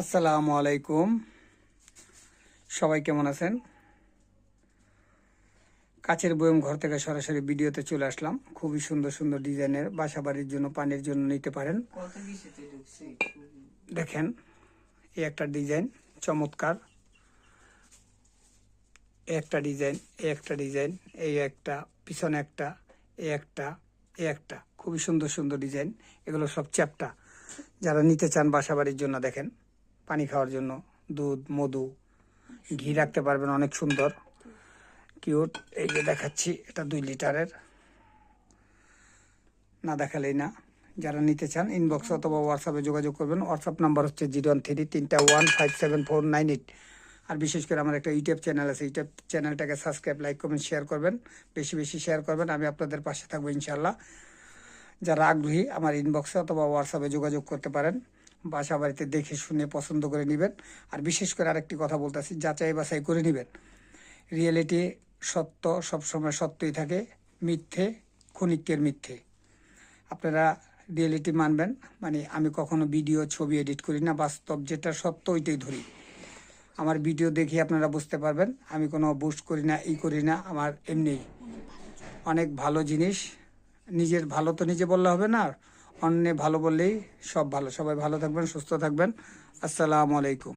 আসসালামু আলাইকুম। সবাই কেমন আছেন? কাচের বয়ম ঘর থেকে সরাসরি ভিডিওতে চলে আসলাম। খুবই সুন্দর সুন্দর ডিজাইনের বাসা বাড়ির জন্য, পানির জন্য নিতে পারেন। দেখেন, এই একটা ডিজাইন, চমৎকার। একটা ডিজাইন একটা ডিজাইন, এই একটা, পিছনে একটা, এই একটা এই একটা। খুবই সুন্দর সুন্দর ডিজাইন। এগুলো সব চ্যাপটা। যারা নিতে চান বাসা বাড়ির জন্য দেখেন। পানি খাওয়ার জন্য। দুধ, মধু, ঘি রাখতে পারবেন, অনেক সুন্দর। কিউট এই যে দেখাচ্ছি, এটা দুই লিটারের। না দেখালেই না, যারা নিতে চান ইনবক্স অথবা হোয়াটসঅ্যাপে যোগাযোগ করবেন। হোয়াটসঅ্যাপ নাম্বার হচ্ছে জিরো ওয়ান থ্রি তিনটা one five seven four nine eight আর বিশেষ করে আমার একটা ইউটিউব চ্যানেল আছে, ইউটিউব চ্যানেলটাকে সাবস্ক্রাইব লাইক কমেন্ট শেয়ার করবেন। বেশি বেশি শেয়ার করবেন, আমি আপনাদের পাশে থাকব ইনশাল্লাহ যারা আগ্রহী, আমার ইনবক্সে অথবা হোয়াটসঅ্যাপে যোগাযোগ করতে পারেন। বাসা বাড়িতে দেখে শুনে পছন্দ করে নেবেন। আর বিশেষ করে আরেকটি কথা বলতেছি, যাচাই বাছাই করে নেবেন। রিয়েলিটি সত্য সবসময় সত্যই থাকে, মিথ্যে ক্ষণিকের মিথ্যে। আপনারা রিয়েলিটি মানবেন মানে আমি কখনো ভিডিও ছবি এডিট করি না, বাস্তব যেটা সত্য ওইটাই ধরি। আমার ভিডিও দেখে আপনারা বুঝতে পারবেন, আমি কোনো বুস্ট করি না, ই করি না, আমার এমনি। অনেক ভালো জিনিস, নিজের ভালো তো নিজে বললে হবে না অন্যে ভালো বললেই সব ভালো। সবাই ভালো থাকবেন সুস্থ থাকবেন। আসসালামু আলাইকুম।